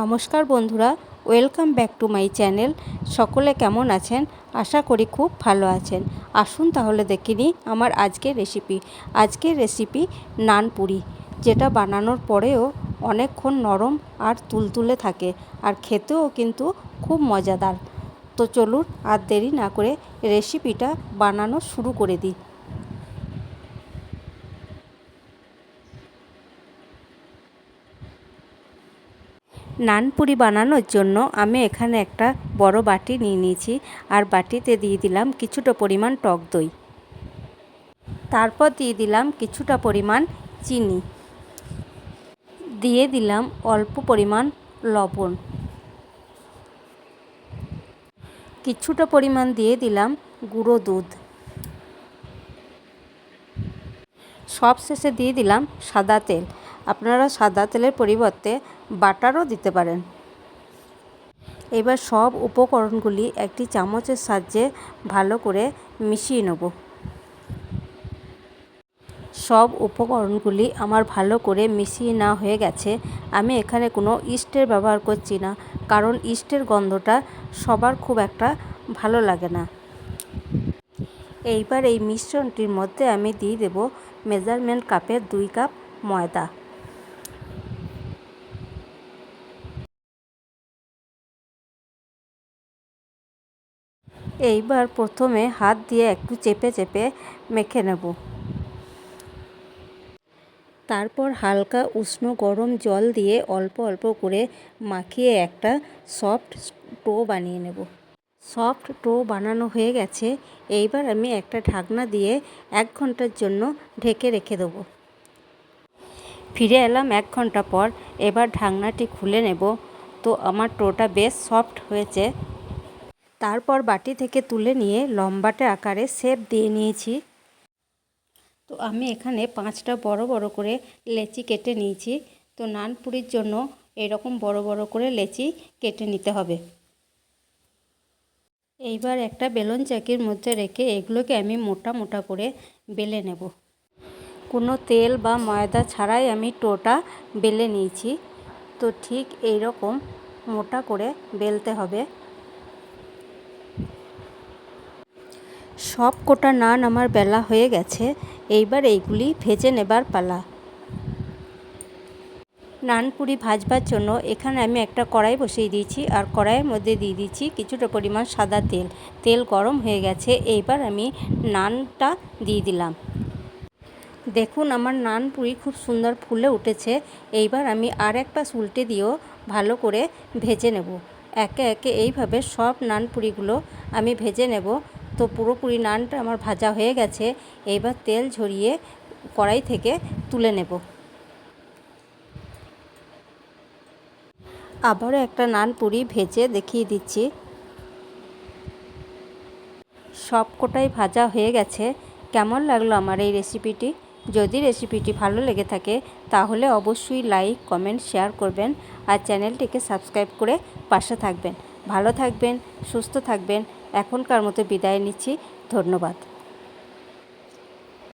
নমস্কার বন্ধুরা, welcome back to my channel. সকলে কেমন আছেন? আশা করি খুব ভালো আছেন। আসুন তাহলে দেখে নিই আমার আজকের রেসিপি আজকের রেসিপি নানপুরি যেটা বানানোর পরেও অনেকক্ষণ নরম আর তুলতুলে থাকে আর খেতেও কিন্তু খুব মজাদার। তো চলুন আর দেরি না করে রেসিপিটা বানানো শুরু করে দিই। নানপুরি বানানোর জন্য আমি এখানে একটা বড় বাটি নিয়ে নিয়েছি আর বাটিতে দিয়ে দিলাম কিছুটা পরিমাণ টক দই। তারপর দিয়ে দিলাম কিছুটা পরিমাণ চিনি। দিয়ে দিলাম অল্প পরিমাণ লবণ। কিছুটা পরিমাণ দিয়ে দিলাম গুঁড়ো দুধ। সব শেষে দিয়ে দিলাম সাদা তেল। আপনারা সাদা তেলের পরিবর্তে বাটারও দিতে পারেন। এবার সব উপকরণগুলি একটি চামচের সাহায্যে ভালো করে মিশিয়ে নেব। সব উপকরণগুলি আমার ভালো করে মিশিয়ে না হয়ে গেছে। আমি এখানে কোনো ইস্টের ব্যবহার করছি না, কারণ ইস্টের গন্ধটা সবার খুব একটা ভালো লাগে না। এইবার এই মিশ্রণটির মধ্যে আমি দিয়ে দেব মেজারমেন্ট কাপের দুই কাপ ময়দা। এইবার প্রথমে হাত দিয়ে একটু চেপে চেপে মেখে নেব। তারপর হালকা উষ্ণ গরম জল দিয়ে অল্প অল্প করে মাখিয়ে একটা সফট টো বানিয়ে নেব। সফট টো বানানো হয়ে গেছে। এইবার আমি একটা ঢাকনা দিয়ে এক ঘণ্টার জন্য ঢেকে রেখে দেবো। ফিরে এলাম এক ঘণ্টা পর। এবার ঢাকনাটি খুলে নেব। তো আমার টোটা বেশ সফট হয়েছে। তারপর বাটি থেকে তুলে নিয়ে লম্বাটে আকারে শেপ দিয়ে নিয়েছি। তো আমি এখানে পাঁচটা বড় বড় করে লেচি কেটে নিয়েছি। তো নানপুরির জন্য এরকম বড় বড় করে লেচি কেটে নিতে হবে। এইবার একটা বেলুন চাকির মধ্যে রেখে এগুলোকে আমি মোটা মোটা করে বেলে নেব। কোনো তেল বা ময়দা ছাড়াই আমি টোটা বেলে নিয়েছি। তো ঠিক এই রকম মোটা করে বেলতে হবে। সব কোটা নান আমার বেলা হয়ে গেছে, এইবার এইগুলি ভেজে নেবার পালা। নানপুরি ভাজবার জন্য এখানে আমি একটা কড়াই বসিয়ে দিয়েছি, আর কড়াইয়ের মধ্যে দিয়ে দিচ্ছি কিছুটা পরিমাণ সাদা তেল। তেল গরম হয়ে গেছে, এইবার আমি নানটা দিয়ে দিলাম। দেখুন, আমার নান পুরি খুব সুন্দর ফুলে উঠেছে, এইবার আমি আর একটা উল্টে দিয়েও ভালো করে ভেজে নেব। একে একে এইভাবে সব নান পুরিগুলো আমি ভেজে নেব। তো পুরোপুরি নানটা আমার ভাজা হয়ে গেছে, এইবার তেল ঝরিয়ে কড়াই থেকে তুলে নেব। আবারও একটা নান পুরি ভেজে দেখিয়ে দিচ্ছি। সব কোটাই ভাজা হয়ে গেছে। কেমন লাগল আমার এই রেসিপিটি? যদি রেসিপিটি ভালো লেগে থাকে, তাহলে অবশ্যই লাইক, কমেন্ট, শেয়ার করবেন আর চ্যানেলটিকে সাবস্ক্রাইব করে পাশে থাকবেন। ভালো থাকবেন, সুস্থ থাকবেন। এখনকার মতো বিদায় নিচ্ছি ধন্যবাদ।